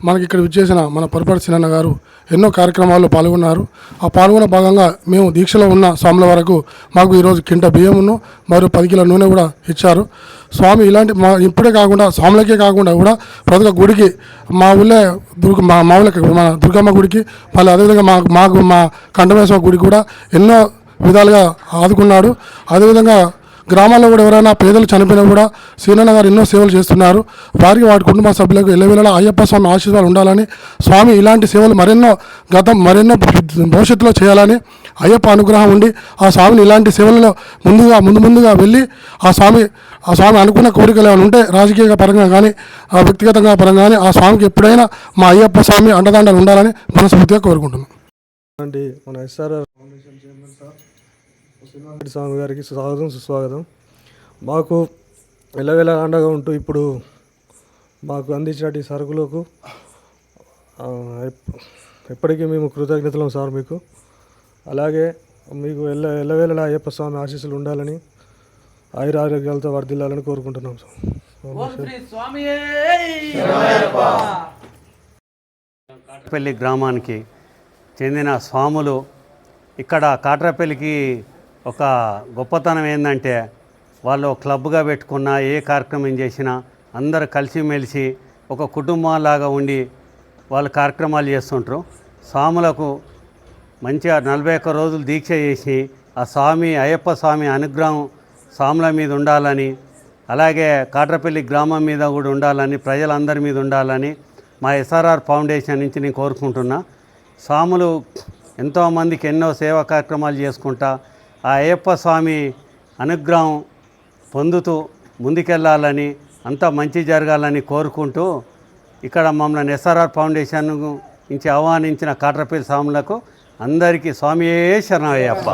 మనకి ఇక్కడ విచ్చేసిన మన పొరపాటు సినన్న గారు ఎన్నో కార్యక్రమాల్లో పాల్గొన్నారు. ఆ పాల్గొన్న భాగంగా మేము దీక్షలో ఉన్న స్వాముల వరకు మాకు ఈరోజు కింట బియ్యమును మరియు పది కిలో నూనె కూడా ఇచ్చారు. స్వామి ఇలాంటి మా ఇప్పుడే కాకుండా స్వాములకే కాకుండా కూడా ప్రతి ఒక్క గుడికి మా ఊళ్ళో దుర్గ మా మా ఊళ్ళకి మన దుర్గమ్మ గుడికి మళ్ళీ అదేవిధంగా మా మాకు మా కంఠమేశ్వర గుడి కూడా ఎన్నో విధాలుగా ఆదుకున్నాడు. అదేవిధంగా గ్రామాల్లో కూడా ఎవరైనా పేదలు చనిపోయినా కూడా సీనన్న గారు ఎన్నో సేవలు చేస్తున్నారు. వారికి వారి కుటుంబ సభ్యులకు ఎల్లవేళలా అయ్యప్ప స్వామి ఆశీర్వాదాలు ఉండాలని స్వామి ఇలాంటి సేవలు మరెన్నో గతం మరెన్నో భవిష్యత్తులో చేయాలని అయ్యప్ప అనుగ్రహం ఉండి ఆ స్వామిని ఇలాంటి సేవలలో ముందుగా ముందు ముందుగా వెళ్ళి ఆ స్వామి ఆ స్వామి అనుకున్న కోరికలు ఏమైనా ఉంటే రాజకీయ పరంగా కానీ ఆ వ్యక్తిగతంగా పరంగా కానీ ఆ స్వామికి ఎప్పుడైనా మా అయ్యప్ప స్వామి అండదండలు ఉండాలని మనస్ఫూర్తిగా కోరుకుంటున్నాం. అండి మన SRR foundation chairman sir. Srinivasareddy Swamy గారికి స్వాగతం సుస్వాగతం. మాకు ఎల్లవేళ అండగా ఉంటూ ఇప్పుడు మాకు అందించినటువంటి సరుకులకు ఎప్పటికీ మేము కృతజ్ఞతలం సార్ మీకు. అలాగే మీకు ఎల్ల ఎల్లవేళలా అయ్యప్ప స్వామి ఆశీస్సులు ఉండాలని ఆయుర ఆరోగ్యాలతో వర్ధిల్లాలని కోరుకుంటున్నాం సార్. ఓం శ్రీ స్వామియే కాట్రపల్లి గ్రామానికి చెందిన స్వాములు ఇక్కడ కాట్రపల్లికి ఒక గొప్పతనం ఏంటంటే వాళ్ళు క్లబ్గా పెట్టుకున్న ఏ కార్యక్రమం చేసినా అందరు కలిసిమెలిసి ఒక కుటుంబంలాగా ఉండి వాళ్ళు కార్యక్రమాలు చేస్తుంటారు. స్వాములకు మంచిగా నలభై ఒక్క రోజులు దీక్ష చేసి ఆ స్వామి అయ్యప్ప స్వామి అనుగ్రహం స్వాముల మీద ఉండాలని అలాగే కాట్రపల్లి గ్రామం మీద కూడా ఉండాలని ప్రజలందరి మీద ఉండాలని మా ఎస్ఆర్ఆర్ ఫౌండేషన్ నుంచి నేను కోరుకుంటున్నా. స్వాములు ఎంతోమందికి ఎన్నో సేవా కార్యక్రమాలు చేసుకుంటా ఆ అయ్యప్ప స్వామి అనుగ్రహం పొందుతూ ముందుకెళ్ళాలని అంతా మంచి జరగాలని కోరుకుంటూ ఇక్కడ మమ్మల్ని ఎస్ఆర్ఆర్ ఫౌండేషన్ నుంచి ఆహ్వానించిన కాట్రపల్లి స్వాములకు అందరికీ స్వామియే శరణయ్యప్ప